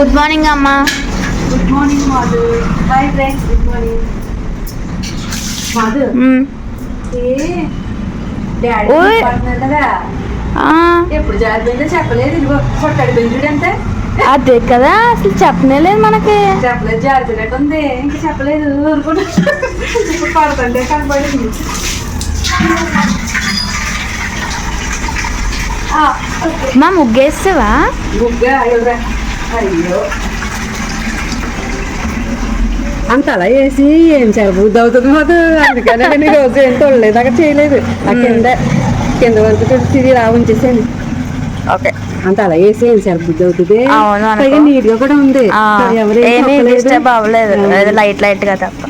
Good morning అమ్మా. Good morning Madhu. Bye friends good morning. Hmm. ఏ daddy. పడుతున్నారు కదా? ఎప్పుడు జారిపోయిందో చెప్పలేదు ఇదిగో కొట్టాడు బెంజుడు అంతే. అదే కదా అసలు చెప్పనే లేదు మనకి. చెప్పలేదు జారిపోయినట్టు ఉంది. ఇంకా చెప్పలేదు ఊరుకుంటా ఇప్పుడు పడుతుంటే కనపడింది. మా ముగ్గేస్తావా ముగ్గ అయ్యోరా అయ్యో అంత అలా వేసి ఏం బుద్ధి అవుతుంది మాకు. అందుకనే నేను రోజు ఏం తొడలేదు అక్కడ చేయలేదు. ఆ కింద కింద వరకు తెలిసి రా ఉంచేసాను ఓకే. అంత అలా వేసి ఏం బుద్ధి అవుతుంది. పైగా నీట్గా కూడా ఉంది. డిస్టర్బ్ అవ్వలేదు లైట్ లైట్గా తప్ప.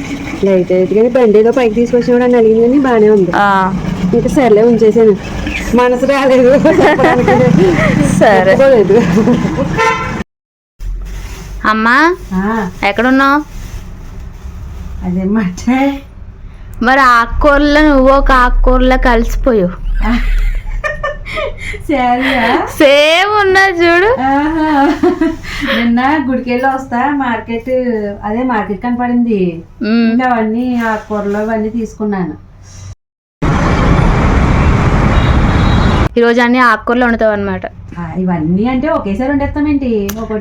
లైట్ అయితే కానీ బండి ఏదో పైకి తీసుకొచ్చిన అని అడిగింది కానీ బాగానే ఉంది. ఆ, ఇంకా సర్లే ఉంచేసాను మనసు రాలేదు. సరే. అమ్మా ఎక్కడున్నావు? అదేమాట మరి ఆకుకూరలో నువ్వు ఒక ఆకుకూరలో కలిసిపోయావు. సరేయా సేమ్ ఉన్నది చూడు. నిన్న గుడికెళ్ళి వస్తా మార్కెట్ అదే మార్కెట్ కనపడింది. ఇంకా అవన్నీ ఆకుకూరలు అవన్నీ తీసుకున్నాను. ఈ రోజు అన్ని ఆకుకూరలు వండుతావు అనమాట ఇవన్నీ అంటే ఒకేసారి వండేస్తామేంటి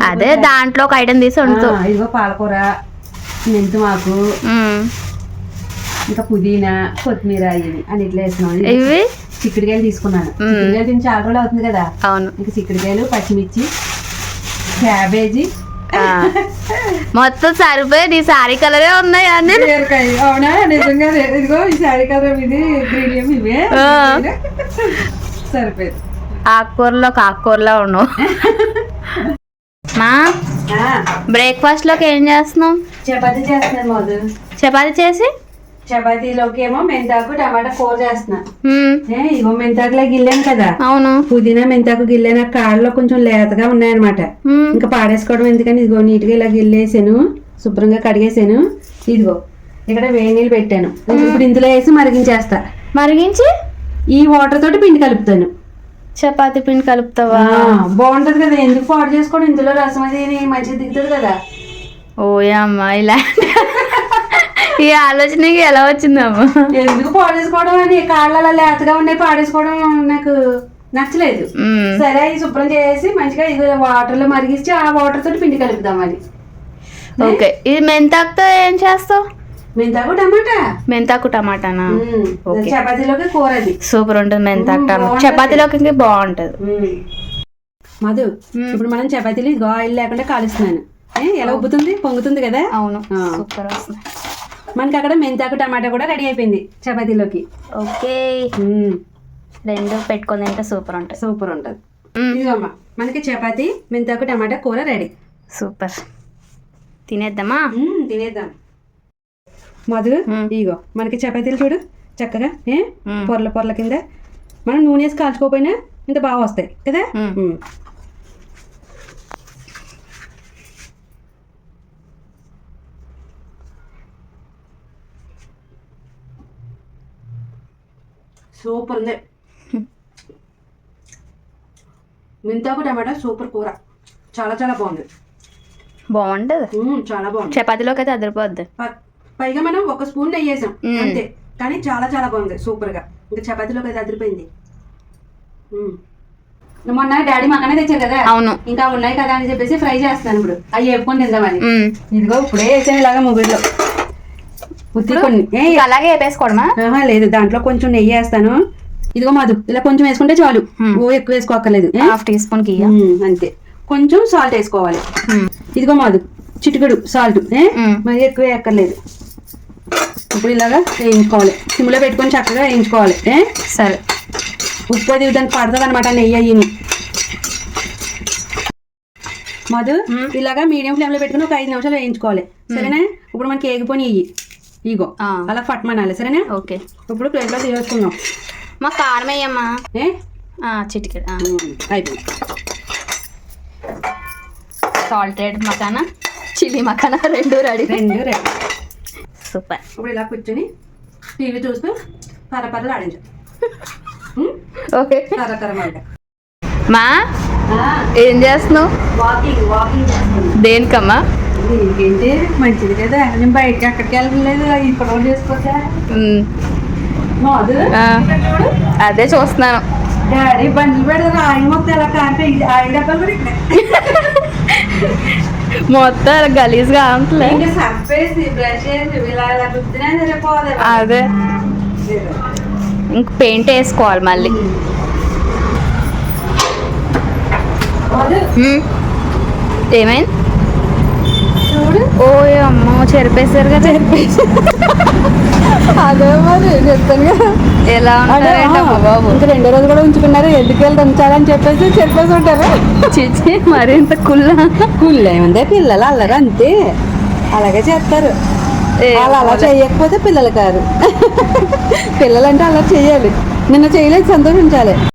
అదే. దాంట్లో ఒక ఐటెం తీసి వండుతావు ఆ, ఇదిగో పాలకూర మెంతుమాకు. ఇంకా పుదీనా కొత్తిమీర ఇవి అన్నిట్లో వేసినాం ఇవి? చిక్కుడుకాయలు తీసుకున్నాను. చిక్కుడుకాయలు తిని చాలా రోజులు అవుతుంది కదా. అవును. ఇంకా చిక్కుడుకాయలు పచ్చిమిర్చి క్యాబేజీ. మొత్తం సరిపోయి నీ సారీ కలరే ఉన్నాయి అన్ని. అవునా? నిజంగా ఇదిగో ఈ శారీ కలర్ ఇది ఇవే. సరిపోయింది. ఆకుకూరలో ఆకుకూరలో ఉన్నావు మా బ్రేక్ఫాస్ట్లోకి ఏం చేస్తున్నావు? చపాతీ చేస్తున్నాను మోదు చపాతి చేసి? చపాతీలోకి ఏమో మెంతాకు టమాటా కూర చేస్తున్నా. ఇగో మెంతాకులో గిల్లాను కదా. అవును. పుదీనా మెంతాకు గిల్లాను కాళ్ళలో కొంచెం లేతగా ఉన్నాయన్నమాట. ఇంకా పాడేసుకోవడం ఎందుకని ఇదిగో నీట్గా ఇలా గిల్లేసాను శుభ్రంగా కడిగేసాను. ఇదిగో ఇక్కడ వేడి నీళ్ళు పెట్టాను. ఇప్పుడు ఇందులో వేసి మరిగించేస్తా. మరిగించి? ఈ వాటర్ తోటి పిండి కలుపుతాను. చపాతి పిండి కలుపుతావా? బాగుంటది కదా. ఎందుకు పాడు చేసుకోవడం ఇందులో రసం అది మంచిగా దిగుతుంది కదా. ఓయమ్మ ఇలా ఈ ఆలోచన ఎలా వచ్చిందమ్మా? ఎందుకు పాడు చేసుకోవడం అని? కాళ్ళు అలా లేతగా ఉన్నాయి పాడేసుకోవడం నాకు నచ్చలేదు. సరే ఇది శుభ్రం చేసి మంచిగా ఇది వాటర్లో మరిగించి ఆ వాటర్ తోటి పిండి కలుపుదాం అది. ఓకే. ఇది మెంతాకుతో ఏం చేస్తావు? మెంతాకు టమాటా? మెంతాకు టమాటానా. చపాతీలోకి కూర అది సూపర్ ఉంటుంది మెంతాకు టమాటా. చపాతీలోకి ఇంకా బాగుంటుంది. మధు. ఇప్పుడు మనం చపాతీలు ఇదిగో ఆయిల్ లేకుండా కాలుస్తున్నాను. ఏ, ఎలా ఉబ్బుతుంది? పొంగుతుంది కదా? అవును. సూపర్ వస్తుంది. మనకి అక్కడ మెంతాకు టమాటా కూడా రెడీ అయిపోయింది చపాతీలోకి. ఓకే. రెండు పెట్టుకొని తింటే సూపర్ ఉంటుంది. సూపర్ ఉంటుంది. మ్మ్. ఇదిగోమ్మా మనకి చపాతీ మెంతాకు టమాటా కూర రెడీ. సూపర్. తినేద్దామా? తినేద్దాం. మధు. ఇగో మనకి చపాతీలు చూడు చక్కగా ఏ. పొరల పొరల కింద. మనం నూనె వేసి కాల్చుకోకపోయినా ఇంత బాగా వస్తాయి కదా. సూపర్ ఉంది. మెంతాకు టమాటా సూపర్ కూర. చాలా చాలా బాగుంది. బాగుంటుంది. చాలా బాగుంది. చపాతీలోకి అయితే అదిరిపోద్ది. పైగా మనం ఒక స్పూన్ నెయ్యి వేసాం. అంతే. కానీ చాలా చాలా బాగుంది సూపర్గా ఇంకా చపాతీలోకి అయితే అదిరిపోయింది. మొన్న డాడీ మక్కనే తెచ్చారు కదా? అవును. ఇంకా ఉన్నాయి కదా అని చెప్పేసి ఫ్రై చేస్తాను ఇప్పుడు. అవి వేపుకొని తిందామని. ఇదిగో ఇప్పుడే వేసాను ఇలాగా ముగ్గురులో. ఉత్తి కొన్ని. అలాగే వేపేసుకోవడమా? లేదు దాంట్లో కొంచెం నెయ్యి వేస్తాను. ఇదిగో మాధు ఇలా కొంచెం వేసుకుంటే చాలు. ఓ ఎక్కువ వేసుకోక్కర్లేదు. ఏ? హాఫ్ టీ స్పూన్కి అంతే. కొంచెం సాల్ట్ వేసుకోవాలి. ఇదిగో మాదు చిటికెడు సాల్ట్. మరి ఎక్కువ ఎక్కర్లేదు ఇప్పుడు ఇలాగా వేయించుకోవాలి. సిమ్లో పెట్టుకొని చక్కగా వేయించుకోవాలి. సరే. ఉప్పు అది దానికి పడుతుంది అనమాట నెయ్యి అయ్యి మధు. ఇలాగా మీడియం ఫ్లేమ్లో పెట్టుకుని ఒక ఐదు నిమిషాలు వేయించుకోవాలి. సరేనా? ఇప్పుడు మనకి ఏగిపోయి ఇయ్యి ఇగో. అలా ఫట్మనాలి సరేనా? ఓకే. ఇప్పుడు ప్లేట్లో తీసేసుకుందాం. మా కారం వేయమ్మా. ఏ? చిటికెడ్. అయిపోయింది. సాల్టెడ్ మకానా? చిల్లీ మకానా? రెండు రెడీ. రెండు రెడీ. సూపర్. ఇప్పుడు ఇలా కూర్చొని టీవీ చూస్తూ పరపరలు ఆడించు ఓకే. మా? ఏం చేస్తున్నావు? వాకింగ్ వాకింగ్ దేనికమ్మా? ఏంటి మంచిది కదా. నేను బయటకి అక్కడికి వెళ్ళలేదు? ఇక్కడ కూడా చేసుకోవచ్చా అదే చూస్తున్నాను. డాడీ బండ్లు పెడతారు. ఆయన మొత్తం ఎలా కాంటే ఆయన డబ్బాలు కూడా మొత్తం గలీజ్గా అంటలే. అదే. ఇంక పెయింట్ వేసుకోవాలి మళ్ళీ. ఏమైంది? చూడు. ఓ అమ్మో చెరిపేశారు కదా. చెరిపేసి అదే మరి చెప్తాను కదా. ఎలా ఉంటారేంటమ్మా బాబు? ఇంకా రెండో రోజు కూడా ఉంచుకున్నారు. ఎందుకు వెళ్ళి ఉంచాలని చెప్పేసి చెప్పేసి ఉంటారు. చిచి మరింత కుల్లా కుళ్ళు? ఏముంది పిల్లలు అల్లరు అంతే. అలాగే చేస్తారు. అలా పోలే. చేయకపోతే పిల్లలు కాదు పిల్లలంటే అలా చేయాలి. నిన్న చేయలేదు సంతోషించాలి.